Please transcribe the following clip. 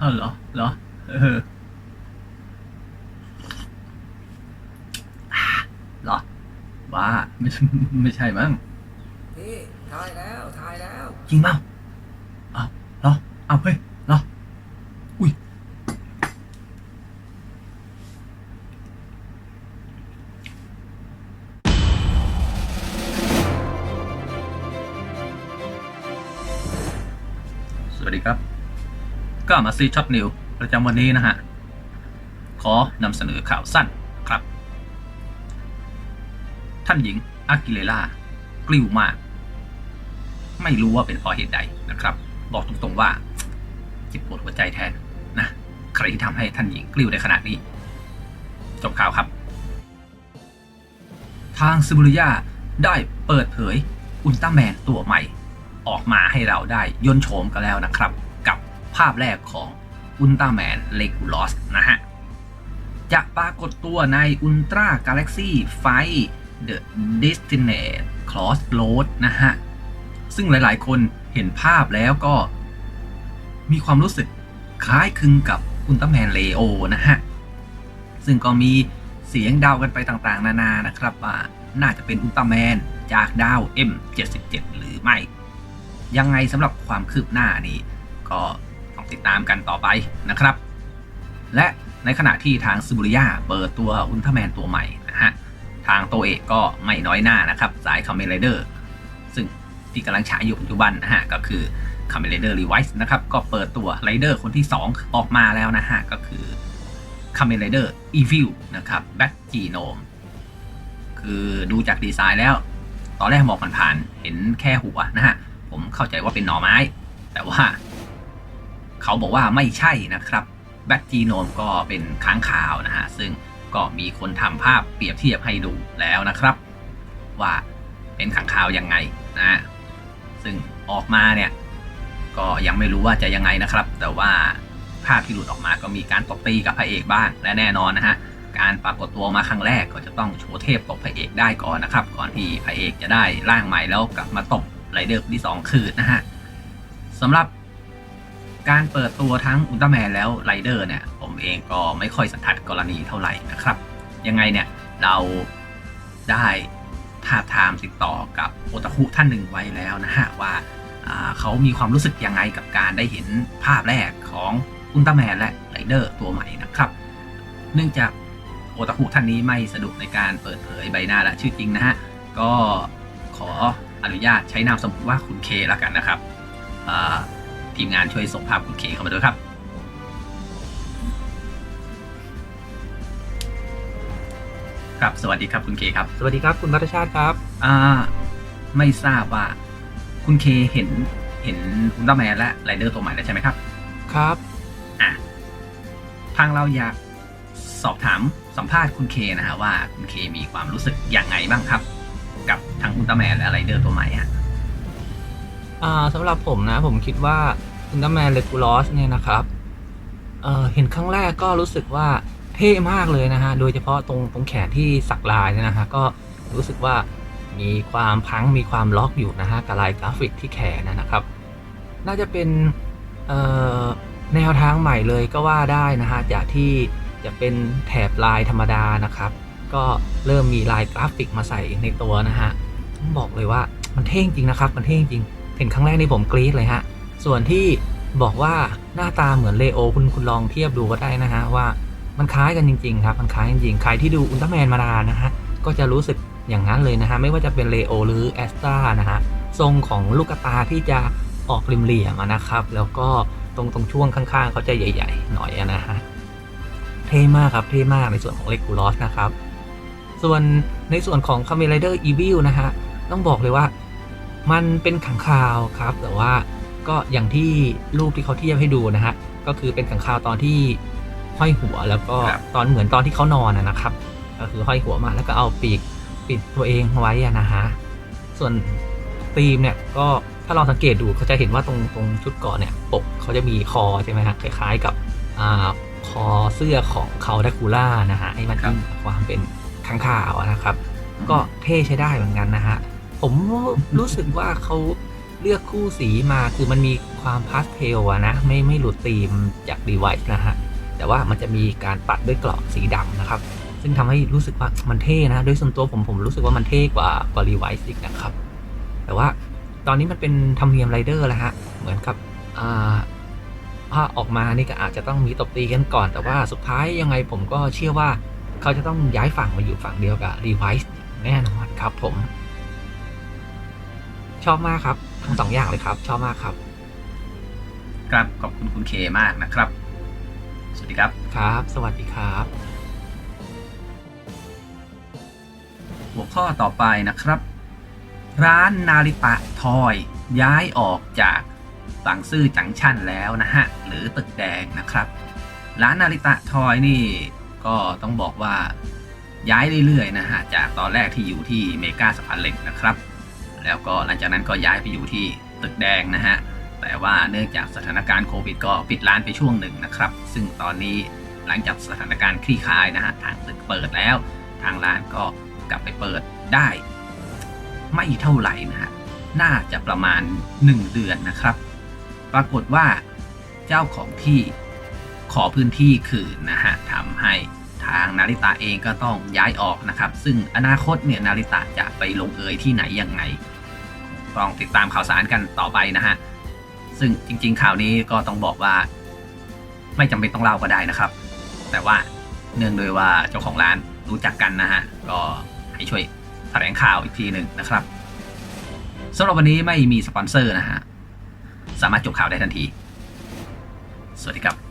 เออเหรอเหรอ เอออ่าเหรอว่าไม่ไม่ใช่มั้งพี่ทายแล้วทายแล้ว จริงเปล่าเอาเหรอเอาเฮ้ยเหรออุ้ยสวัสดีครับ ก็มาซีช็อตนิวประจำวันนี้นะฮะ ขอนำเสนอข่าวสั้นครับ ท่านหญิงอากิเลล่ากลิ้วมาก ไม่รู้ว่าเป็นเพราะเหตุใดนะครับ บอกตรงๆว่าเจ็บปวดหัวใจแทนนะ ใครที่ทำให้ท่านหญิงกลิ้วได้ขนาดนี้ จบข่าวครับ ทางซิบูริยาได้เปิดเผยอุลตร้าแมนตัวใหม่ ออกมาให้เราได้ย่นโฉมกันแล้วนะครับกับ ภาพแรกของอุลตร้าแมนเลกูลอสนะฮะ จะปรากฏตัวในอุลตร้า a าแล็กซี่ไฟ The Destinate Crossroad นะฮะ ซึ่งหลายๆ คนเห็นภาพแล้วก็ มีความรู้สึกคล้ายคลึงกับอุลตร้าแมนเลโอนะฮะ ซึ่งก็มีเสียงเดากันไปต่างๆ นานานะครับว่าน่าจะเป็นอุลตร้าแมนจากดาว M77 หรือไม่ ยังไงสำหรับความคืบหน้านี้ก็ ติดตามกันต่อไปนะครับ และในขณะที่ทางซูบุริยาเปิดตัวอุลตร้าแมนตัวใหม่นะฮะ ทางโตเอกก็ไม่น้อยหน้านะครับสายคาเมไรเดอร์ซึ่งที่กำลังฉายอยู่ปัจจุบันนะฮะ ก็คือคาเมไรเดอร์รีไวส์นะครับก็เปิดตัวไรเดอร์คนที่ 2 ออกมาแล้วนะฮะ ก็คือคาเมไรเดอร์อีวิลนะครับแบ็กจีโนมคือดูจากดีไซน์แล้ว ตอนแรกมองผ่านๆเห็นแค่หัวนะฮะ ผมเข้าใจว่าเป็นหน่อไม้ แต่ว่า เขาบอกว่าไม่ใช่นะครับแบ็กจีโนมก็เป็นค้างคาวนะฮะ ซึ่งก็มีคนทำภาพเปรียบเทียบให้ดูแล้วนะครับ ว่าเป็นขังคาวยังไงนะ ซึ่งออกมาเนี่ย ก็ยังไม่รู้ว่าจะยังไงนะครับ แต่ว่าภาพที่หลุดออกมาก็มีการตบตีกับพระเอกบ้างและแน่นอนนะฮะการปรากฏตัวมาครั้งแรกก็จะต้องโชว์เทพตบพระเอกได้ก่อนนะครับ ก่อนที่พระเอกจะได้ร่างใหม่แล้วกลับมาตบไรเดอร์ที่สองคืนนะฮะสำหรับ การเปิดตัวทั้งอุลตร้าแมนแล้วไรเดอร์เนี่ย ผมเองก็ไม่ค่อยสันทัดกรณีเท่าไหร่นะครับ ยังไงเนี่ย เราได้ทาบทามติดต่อกับโอตาคุท่านหนึ่งไว้แล้วนะฮะ ว่าาเขามีความรู้สึกยังไงกับการได้เห็นภาพแรกของอุลตร้าแมนและไรเดอร์ตัวใหม่นะครับ เนื่องจากโอตาคุท่านนี้ไม่สะดวกในการเปิดเผยใบหน้าและชื่อจริงนะฮะ ก็ขออนุญาตใช้นามสมมติว่าคุณเคแล้วกันนะครับอ่า ทีมงานช่วยส่งภาพคุณเคเข้ามาด้วยครับ ครับสวัสดีครับคุณเคครับ สวัสดีครับคุณรัตชาติครับ อ่า ไม่ทราบว่า คุณเคเห็นเห็นอุลตร้าแมนและไรเดอร์ตัวใหม่แล้วใช่ไหมครับ ครับ อะทางเราอยากสอบถามสัมภาษณ์คุณเคนะฮะว่าคุณเคมีความรู้สึกอย่างไงบ้างครับ กับทั้งอุลตร้าแมนและไรเดอร์ตัวใหม่ฮะ อ่าสำหรับผมนะ ผมคิดว่าอุลตร้าแมนเลกูลอสเนี่ยนะครับเอ่อเห็นครั้งแรกก็รู้สึกว่าเท่มากเลยนะฮะ โดยเฉพาะตรงตรงแขนที่สักลายเนี่ยนะฮะ ก็รู้สึกว่ามีความพังมีความล็อกอยู่นะฮะกับลายกราฟิกที่แขนนะครับ น่าจะเป็นแนวทางใหม่เลยก็ว่าได้นะฮะจากที่จะเป็นแถบลายธรรมดานะครับ ก็เริ่มมีลายกราฟิกมาใส่ในตัวนะฮะต้องบอกเลยว่ามันเท่จริงนะครับ มันเท่จริง เห็นครั้งแรกนี่ผมกรี๊ดเลยฮะ ส่วนที่บอกว่าหน้าตาเหมือนเลโอคุณคุณลองเทียบดูก็ได้นะฮะว่ามันคล้ายกันจริงๆครับ มันคล้ายจริงๆ ใครที่ดูอุลตร้าแมนมานานนะฮะ ก็จะรู้สึกอย่างนั้นเลยนะฮะ ไม่ว่าจะเป็นเลโอหรือแอสตรานะฮะ ทรงของลูกตาที่จะออกริมเหลี่ยมนะครับ แล้วก็ตรงตรงช่วงข้างๆ เขาจะใหญ่ๆ หน่อยนะฮะ เท่มากครับ เท่มากในส่วนของเลกูลอสนะครับ ส่วนในส่วนของคาเมไรเดอร์อีวิลนะฮะ ต้องบอกเลยว่า มันเป็นขังคาวครับ แต่ว่าก็อย่างที่รูปที่เขาเทียบให้ดูนะฮะ ก็คือเป็นขังคาวตอนที่ห้อยหัวแล้วก็ครับตอนเหมือนตอนที่เขานอนอะนะครับ ก็คือห้อยหัวมาแล้วก็เอาปีกปิดตัวเองไว้อะนะฮะ ส่วนธีมเนี่ยก็ถ้าลองสังเกตดูเขาจะเห็นว่าตรงตรงชุดเก่อนเนี่ยปกเขาจะมีคอใช่ไหมฮะคล้ายๆกับอ่าคอเสื้อของเขาดาคูล่านะฮะให้มันครับมีความเป็นข้างข่าวอะนะครับ ก็เท่ใช้ได้เหมือนกันนะฮะ ผมรู้สึกว่าเขาเลือกคู่สีมาคือมันมีความพาสเทลอะนะไม่ไม่หลุดธีมจาก device นะฮะ แต่ว่ามันจะมีการปัดด้วยกรอบสีดำนะครับ ซึ่งทำให้รู้สึกว่ามันเท่นะโดยส่วนตัวผมผมรู้สึกว่ามันเท่กว่ากว่า device อีกนะครับ แต่ว่าตอนนี้มันเป็นธรรมเนียมไรเดอร์แล้วฮะ เหมือนกับอ่าถ้าออกมานี่ก็อาจจะต้องมีตบตีกันก่อน แต่ว่าสุดท้ายยังไงผมก็เชื่อว่าเขาจะต้องย้ายฝั่งมาอยู่ฝั่งเดียวกับ device แน่นอนครับผม ชอบมากครับ ทั้งสองอย่างเลยครับ ชอบมากครับ ครับขอบคุณคุณเคมากนะครับ สวัสดีครับ ครับ สวัสดีครับ หัวข้อต่อไปนะครับ ร้านนาริตะทอยย้ายออกจากบางซื่อจังชั่นแล้วนะฮะ หรือตึกแดงนะครับ ร้านนาริตะทอยนี่ก็ต้องบอกว่าย้ายเรื่อยๆนะฮะ จากตอนแรกที่อยู่ที่เมกาสะพานเหล็กนะครับ แล้วก็หลังจากนั้นก็ย้ายไปอยู่ที่ตึกแดงนะฮะแต่ว่าเนื่องจากสถานการณ์โควิดก็ปิดร้านไปช่วงหนึ่งนะครับ ซึ่งตอนนี้หลังจากสถานการณ์คลี่คลายนะฮะทางตึกเปิดแล้ว ทางร้านก็กลับไปเปิดได้ ไม่เท่าไหร่นะฮะน่าจะประมาณ 1 เดือนนะครับ ปรากฏว่าเจ้าของที่ขอพื้นที่คืนนะฮะทำให้ทางนาริตะเองก็ต้องย้ายออกนะครับ ซึ่งอนาคตเนี่ยนาริตะจะไปลงเอยที่ไหนยังไง ต้องติดตามข่าวสารกันต่อไปนะฮะ ซึ่งจริง ๆ ข่าวนี้ก็ต้องบอกว่า ไม่จำเป็นต้องเล่าก็ได้นะครับ แต่ว่าเนื่องโดยว่าเจ้าของร้านรู้จักกันนะฮะ ก็ให้ช่วยแถลงข่าวอีกทีหนึ่งนะครับสำหรับวันนี้ไม่มีสปอนเซอร์นะฮะ สามารถจบข่าวได้ทันที สวัสดีครับ